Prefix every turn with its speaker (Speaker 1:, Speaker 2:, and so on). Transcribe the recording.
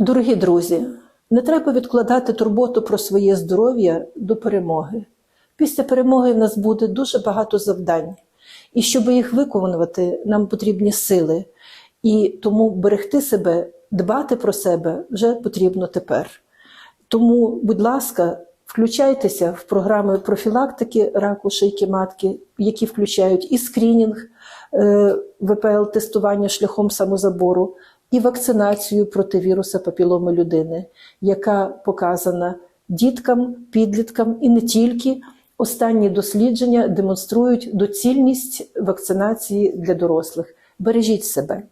Speaker 1: Дорогі друзі, не треба відкладати турботу про своє здоров'я до перемоги. Після перемоги в нас буде дуже багато завдань, і щоб їх виконувати, нам потрібні сили. І тому берегти себе, дбати про себе вже потрібно тепер. Тому, будь ласка, включайтеся в програми профілактики раку шийки матки, які включають і скринінг ВПЛ-тестування шляхом самозабору, і вакцинацію проти віруса папіломи людини, яка показана діткам, підліткам і не тільки. Останні дослідження демонструють доцільність вакцинації для дорослих. Бережіть себе.